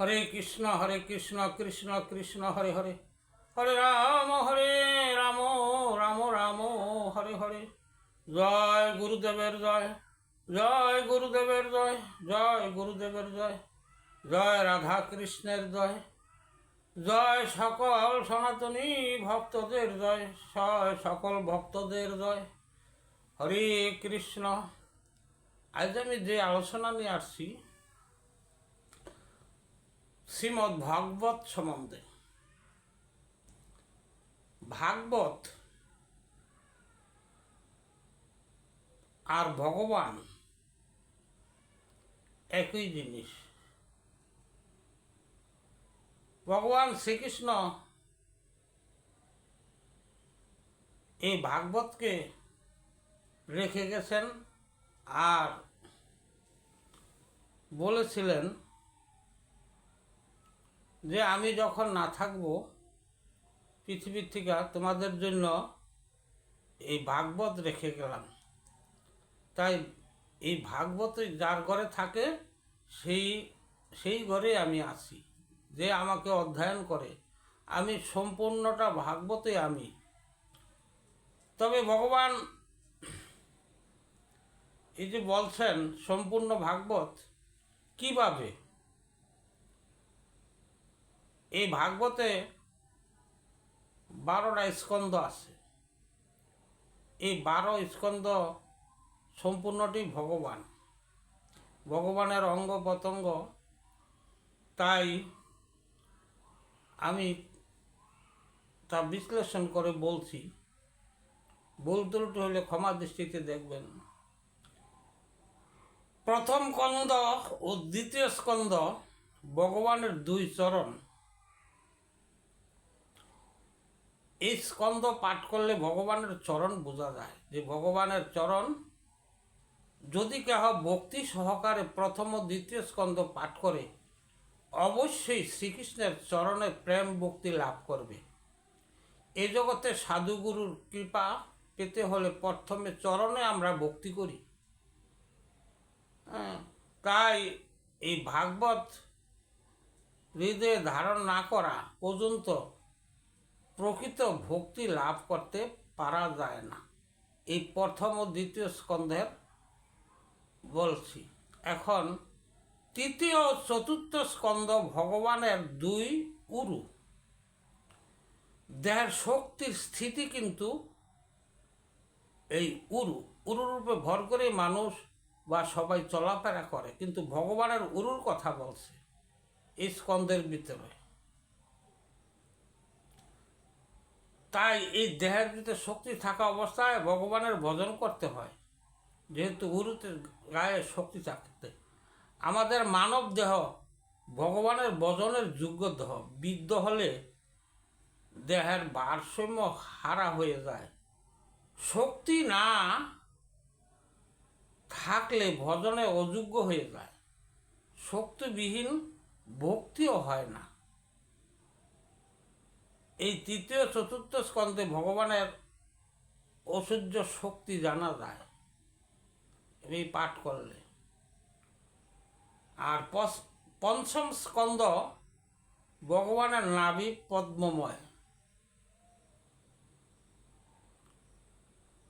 হরে কৃষ্ণ হরে কৃষ্ণ কৃষ্ণ কৃষ্ণ, হরে হরে। হরে রাম হরে রাম রাম রাম, হরে হরে। জয় গুরুদেবের জয় জয় গুরুদেবের জয় জয় গুরুদেবের জয় জয় রাধা কৃষ্ণের জয় জয় সকল সনাতনী ভক্তদের জয় জয় সকল ভক্তদের জয়। হরে কৃষ্ণ। আজ আমি যে আলোচনা নিয়ে আসছি শ্রীমৎ ভাগবত সম্বন্ধে। ভাগবত আর ভগবান একই জিনিস। ভগবান শ্রীকৃষ্ণ এই ভাগবতকে রেখে গেছেন আর বলেছিলেন যে আমি যখন না থাকব, পৃথিবীর থেকে তোমাদের জন্য এই ভাগবত রেখে গেলাম। তাই এই ভাগবত যার ঘরে থাকে, সেই সেই ঘরে আমি আছি, যে আমাকে অধ্যয়ন করে। আমি সম্পূর্ণটা ভাগবতে আমি। তবে ভগবান এই যে বলছেন, সম্পূর্ণ ভাগবত কীভাবে? এই ভাগবতে বারোটা স্কন্দ আছে। এই বারো স্কন্দ সম্পূর্ণটি ভগবান। ভগবানের অঙ্গ প্রত্যঙ্গ। তাই আমি তা বিশ্লেষণ করে বলছি। ভুল ত্রুটি হলে ক্ষমা দৃষ্টিতে দেখবেন। প্রথম স্কন্দ ও দ্বিতীয় স্কন্ধ ভগবানের দুই চরণ। এই স্কন্দ পাঠ করলে ভগবানের চরণ বোঝা যায়। যে ভগবানের চরণ যদি কেহ ভক্তি সহকারে প্রথম ও দ্বিতীয় স্কন্দ পাঠ করে অবশ্যই শ্রীকৃষ্ণের চরণে প্রেম ভক্তি লাভ করবে। এ জগতে সাধুগুরুর কৃপা পেতে হলে প্রথমে চরণে আমরা ভক্তি করি। হ্যাঁ, তাই এই ভাগবত হৃদয়ে ধারণ না করা পর্যন্ত প্রকৃত ভক্তি লাভ করতে পারা যায় না। এই প্রথম ও দ্বিতীয় স্কন্ধের বলছি। এখন তৃতীয় চতুর্থ স্কন্ধ ভগবানের দুই উরু। দেহের শক্তির স্থিতি কিন্তু এই উরু। উরুরূপে ভর করে মানুষ বা সবাই চলাফেরা করে, কিন্তু ভগবানের উরুর কথা বলছে এই স্কন্ধের ভিতরে। তাই এই দেহের ভিতরে শক্তি থাকা অবস্থায় ভগবানের ভজন করতে হয়। যেহেতু উরুতে গায়ে শক্তি থাকতে। আমাদের মানব দেহ ভগবানের ভজনের যোগ্য দেহ। বিদ্ধ হলে দেহের ভারসাম্য হারা হয়ে যায়। শক্তি না থাকলে ভজনে অযোগ্য হয়ে যায়। শক্তিবিহীন ভক্তিও হয় না। এই তৃতীয়, চতুর্থ স্কন্ধে ভগবানের ঐশ্বর্য শক্তি জানা যায়। এই পাঠ করলে। আর পঞ্চম স্কন্ধ ভগবানের নাভি পদ্মময়।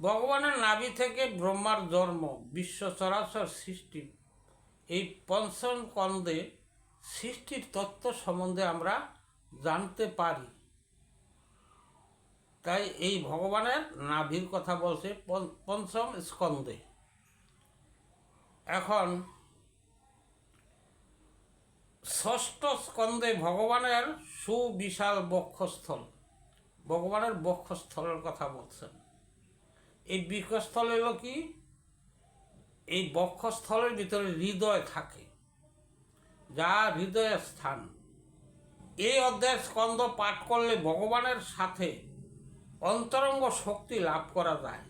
ভগবানের নাভি থেকে ব্রহ্মার জন্ম, বিশ্ব চরাচর সৃষ্টি। এই পঞ্চম স্কন্ধে সৃষ্টির তত্ত্ব সম্বন্ধে আমরা জানতে পারি। তাই এই ভগবানের নাভির কথা বলছে পঞ্চ- পঞ্চম স্কন্ধে। এখন ষষ্ঠ স্কন্ধে ভগবানের সুবিশাল বক্ষস্থল, ভগবানের বক্ষস্থলের কথা বলছেন। এই বৃক্ষস্থল এলো কি? এই বক্ষস্থলের ভিতরে হৃদয় থাকে, যা হৃদয়ের স্থান। এই অধ্যায়ের স্কন্ধ পাঠ করলে ভগবানের সাথে অন্তরঙ্গ শক্তি লাভ করা যায়।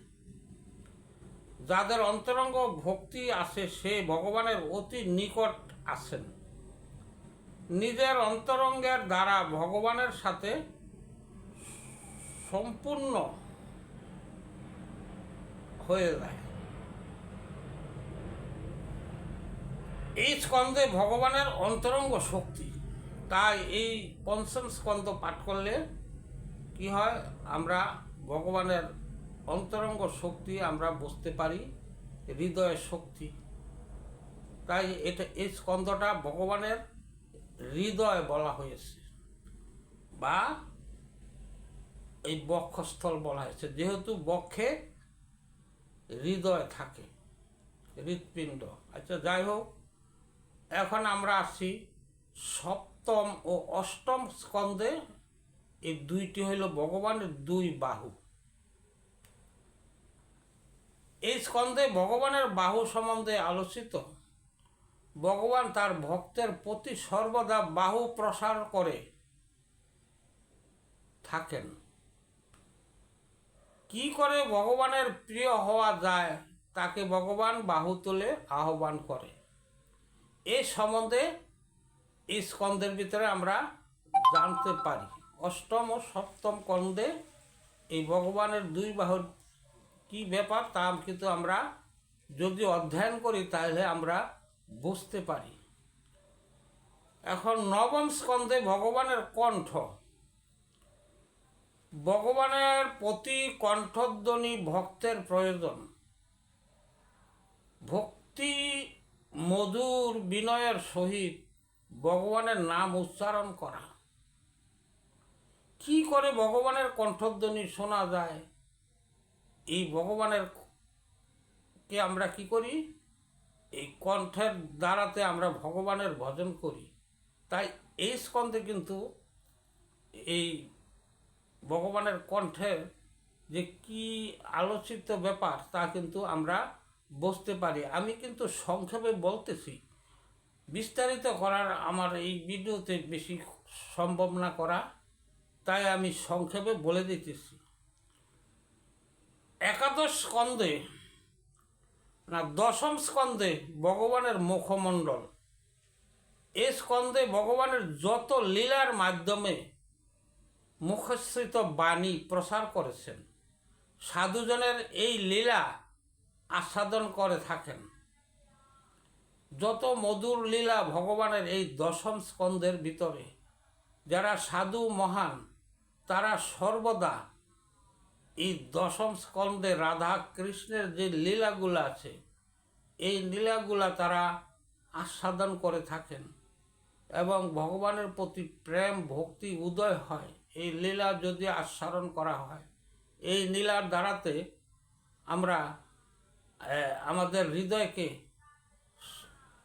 যাদের অন্তরঙ্গ ভক্তি আছে, সে ভগবানের অতি নিকট আছেন। নিজের অন্তরঙ্গের দ্বারা ভগবানের সাথে সম্পূর্ণ হয়ে যায়। এই স্কন্ধে ভগবানের অন্তরঙ্গ শক্তি, তাই এই পঞ্চম স্কন্ধ পাঠ করলে কি হয়? আমরা ভগবানের অন্তরঙ্গ শক্তি আমরা বুঝতে পারি, হৃদয়ের শক্তি। তাই এটা, এই স্কন্ধটা ভগবানের হৃদয় বলা হয়েছে বা এই বক্ষস্থল বলা হয়েছে। যেহেতু বক্ষে হৃদয় থাকে, হৃৎপিণ্ড। আচ্ছা যাই হোক, এখন আমরা আসি সপ্তম ও অষ্টম স্কন্ধে এই দুইটি হইল ভগবানের দুই বাহু। এই স্কন্ধে ভগবানের বাহু সম্বন্ধে আলোচিত। ভগবান তার ভক্তের প্রতি সর্বদা বাহু প্রসার করে থাকেন। কি করে ভগবানের প্রিয় হওয়া যায়, তাকে ভগবান বাহু তুলে আহ্বান করে। এ সম্বন্ধে এই স্কন্ধের ভিতরে আমরা জানতে পারি। অষ্টম ও সপ্তম কন্দে এই ভগবানের দুই বাহুর কি ব্যাপার তা কিন্তু আমরা যদি অধ্যয়ন করি তাহলে আমরা বুঝতে পারি। এখন নবম স্কন্ধে ভগবানের কণ্ঠ। ভগবানের প্রতি কণ্ঠধ্বনি ভক্তের প্রয়োজন। ভক্তি মধুর বিনয়ের সহিত ভগবানের নাম উচ্চারণ করা। কি করে ভগবানের কণ্ঠধ্বনি শোনা যায়? এই ভগবানের কে আমরা কি করি? এই কণ্ঠের দ্বারাতে আমরা ভগবানের ভজন করি। তাই এই স্কন্ধে কিন্তু এই ভগবানের কণ্ঠের যে কি আলোচিত ব্যাপার, তা কিন্তু আমরা বুঝতে পারি। আমি কিন্তু সংক্ষেপে বলতেছি, বিস্তারিত করার আমার এই ভিডিওতে বেশি সম্ভব না করা। তাই আমি সংক্ষেপে বলে দিতেছি। একাদশ স্কন্ধে না, দশম স্কন্ধে ভগবানের মুখমণ্ডল। এ স্কন্ধে ভগবানের যত লীলার মাধ্যমে মুখশ্রিত বাণী প্রসার করেছেন, সাধুজনের এই লীলা আস্বাদন করে থাকেন। যত মধুর লীলা ভগবানের এই দশম স্কন্ধের ভিতরে, যারা সাধু মহান তারা সর্বদা এই দশম স্কন্ধে রাধা কৃষ্ণের যে লীলাগুলো আছে, এই লীলাগুলা তারা আস্বাদন করে থাকেন এবং ভগবানের প্রতি প্রেম, ভক্তি, উদয় হয়। এই লীলা যদি আস্বাদন করা হয়, এই লীলার দ্বারাতে আমরা আমাদের হৃদয়কে,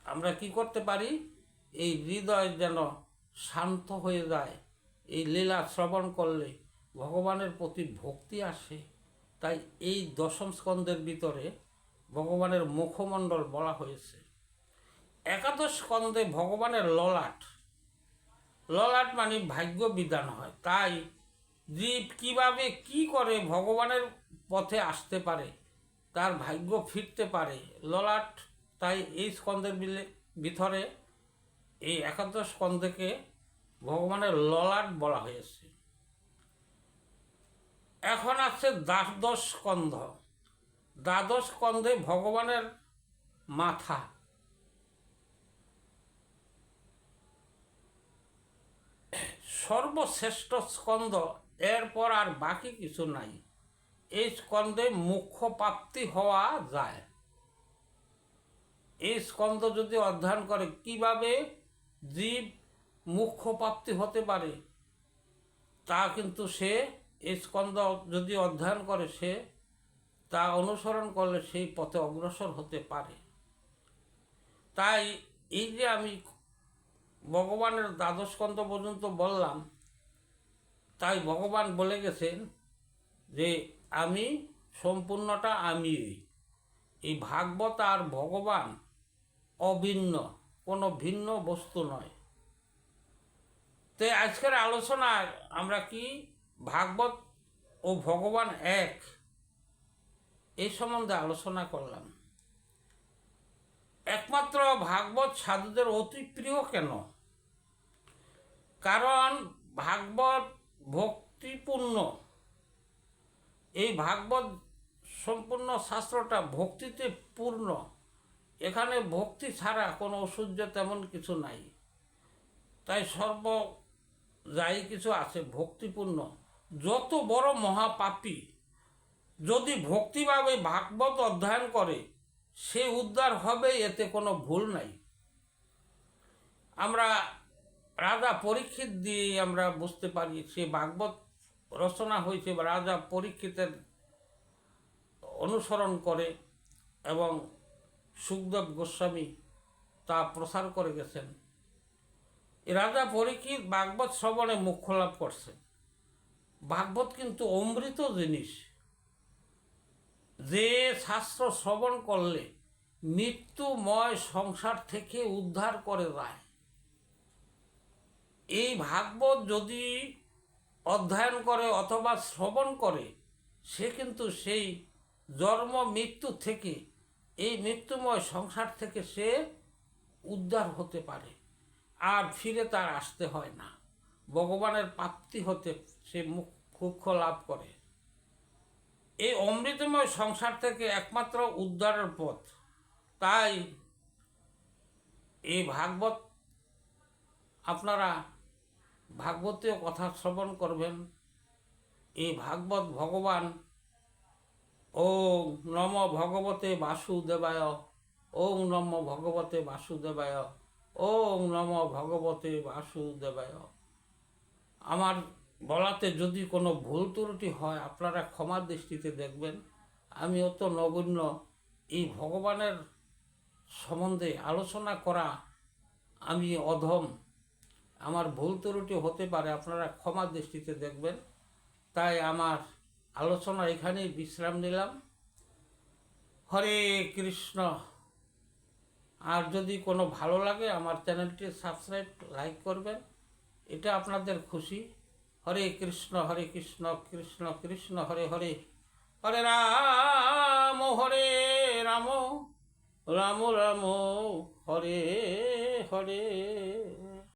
আমরা কি করতে পারি? এই হৃদয় যেন শান্ত হয়ে যায়। এই লীলা শ্রবণ করলে ভগবানের প্রতি ভক্তি আসে। তাই এই দশম স্কন্ধের ভিতরে ভগবানের মুখমণ্ডল বলা হয়েছে। একাদশ স্কন্ধে ভগবানের ললাট। ললাট মানে ভাগ্য বিধান হয়। তাই জীব কীভাবে কি করে ভগবানের পথে আসতে পারে, তার ভাগ্য ফিরতে পারে, ললাট তাই এই স্কন্ধের বিলে- ভিতরে এই একাদশ স্কন্ধকে ভগবানের ললাট বলা হয়েছে। এখন আছে দ্বাদশ স্কন্ধ। দ্বাদশ স্কন্ধে ভগবানের মাথা। সর্বশ্রেষ্ঠ স্কন্ধ, এরপর আর বাকি কিছু নাই। এই স্কন্ধে মুখ্য প্রাপ্তি হওয়া যায়। এই স্কন্ধ যদি অধ্যয়ন করে, কীভাবে জীব মুখ্য প্রাপ্তি হতে পারে। তা কিন্তু সে এই স্কন্ধ যদি অধ্যয়ন করে সে, তা অনুসরণ করলে সেই পথে অগ্রসর হতে পারে। তাই এই যে আমি ভগবানের দ্বাদশ স্কন্ধ পর্যন্ত বললাম, তাই ভগবান বলে গেছেন যে, আমি সম্পূর্ণটা আমি এই ভাগবত আর ভগবান অভিন্ন, কোনো ভিন্ন বস্তু নয়। তো আজকের আলোচনায় আমরা কি ভাগবত ও ভগবান এক? এই সম্বন্ধে আলোচনা করলাম। একমাত্র ভাগবত সাধুদের অতি প্রিয় কেন? কারণ ভাগবত ভক্তিপূর্ণ। এই ভাগবত সম্পূর্ণ শাস্ত্রটা ভক্তিতে পূর্ণ। এখানে ভক্তি ছাড়া কোনো ঐশ্বর্য তেমন কিছু নাই। তাই সর্ব যাই কিছু আছে, ভক্তিপূর্ণ। যত বড় মহাপাপী যদি ভক্তিভাবে ভাগবত অধ্যয়ন করে, সে উদ্ধার হবে, এতে কোনো ভুল নাই। আমরা রাজা পরীক্ষিত দিয়ে আমরা বুঝতে পারি, সে ভাগবত রচনা হয়েছে বা রাজা পরীক্ষিতের অনুসরণ করে এবং সুখদেব গোস্বামী তা প্রসার করে গেছেন। রাজা পরীক্ষিত ভাগবত শ্রবণে মুখ্য লাভ করছে। ভাগবত কিন্তু অমৃত জিনিস। যে শাস্ত্র শ্রবণ করলে মৃত্যুময় সংসার থেকে উদ্ধার করে যায় এই ভাগবত যদি অধ্যয়ন করে অথবা শ্রবণ করে, সে কিন্তু সেই জন্ম মৃত্যু থেকে, এই মৃত্যুময় সংসার থেকে সে উদ্ধার হতে পারে। আর ফিরে তার আসতে হয় না। ভগবানের প্রাপ্তি হতে সে মুখ মুখ্য লাভ করে। এই অমৃতময় সংসার থেকে একমাত্র উদ্ধারের পথ। তাই এই ভাগবত আপনারা ভাগবতীয় কথা শ্রবণ করবেন। এই ভাগবত ভগবান ওম নম ভগবতে বাসুদেবায়, ওম নম ভগবতে বাসুদেবায়। ওম নম ভগবতে বাসুদেবায়। আমার বলাতে যদি কোনো ভুল ত্রুটি হয়, আপনারা ক্ষমার দৃষ্টিতে দেখবেন। আমি অত নগণ্য। এই ভগবানের সম্বন্ধে আলোচনা করা আমি অধম। আমার ভুল ত্রুটি হতে পারে, আপনারা ক্ষমার দৃষ্টিতে দেখবেন। তাই আমার আলোচনা এখানেই বিশ্রাম নিলাম। হরে কৃষ্ণ। আর যদি কোনো ভালো লাগে, আমার চ্যানেলটি সাবস্ক্রাইব, লাইক করবেন। এটা আপনাদের খুশি। হরে কৃষ্ণ হরে কৃষ্ণ কৃষ্ণ কৃষ্ণ, হরে হরে। হরে রাম হরে রাম রাম রাম, হরে হরে।